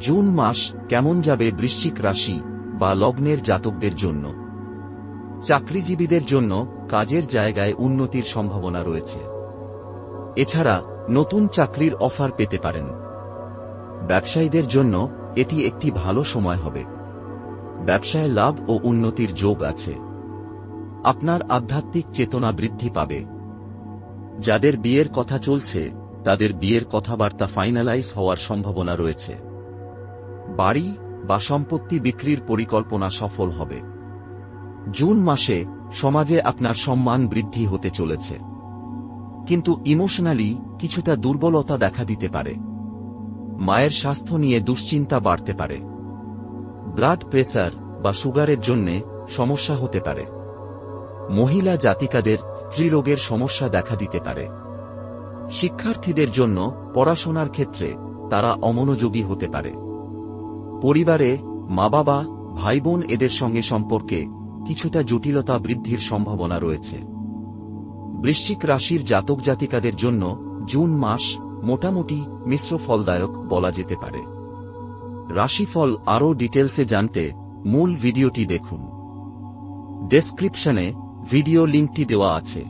June মাস কেমন যাবে বৃশ্চিক রাশি বা লগ্নের জাতকদের জন্য? চাকরিজীবীদের জন্য কাজের জায়গায় উন্নতির সম্ভাবনা রয়েছে। এছাড়া নতুন চাকরির অফার পেতে পারেন। ব্যবসায়ীদের জন্য এটি একটি ভালো সময় হবে। ব্যবসায় লাভ ও উন্নতির যোগ আছে। আপনার আধ্যাত্মিক চেতনা বৃদ্ধি পাবে। যাদের বিয়ের কথা চলছে, তাদের বিয়ের কথাবার্তা ফাইনালাইজ হওয়ার সম্ভাবনা রয়েছে। বাড়ি বা সম্পত্তি বিক্রির পরিকল্পনা সফল হবে। জুন মাসে সমাজে আপনার সম্মান বৃদ্ধি হতে চলেছে। কিন্তু ইমোশনালি কিছুটা দুর্বলতা দেখা দিতে পারে। মায়ের স্বাস্থ্য নিয়ে দুশ্চিন্তা বাড়তে পারে। ব্লাড প্রেসার বা সুগারের জন্য সমস্যা হতে পারে। মহিলা জাতিকাদের স্ত্রীরোগের সমস্যা দেখা দিতে পারে। শিক্ষার্থীদের জন্য পড়াশোনার ক্ষেত্রে তারা অমনোযোগী হতে পারে। পরিবারে মা বাবা ভাই বোন এদের সঙ্গে সম্পর্কে কিছুটা জটিলতা বৃদ্ধির সম্ভাবনা রয়েছে। বৃশ্চিক রাশির জাতক জাতিকাদের জন্য জুন মাস মোটামুটি মিশ্র ফলদায়ক বলা যেতে পারে। রাশিফল আরও ডিটেলসে জানতে মূল ভিডিওটি দেখুন। ডেসক্রিপশনে ভিডিও লিঙ্কটি দেওয়া আছে।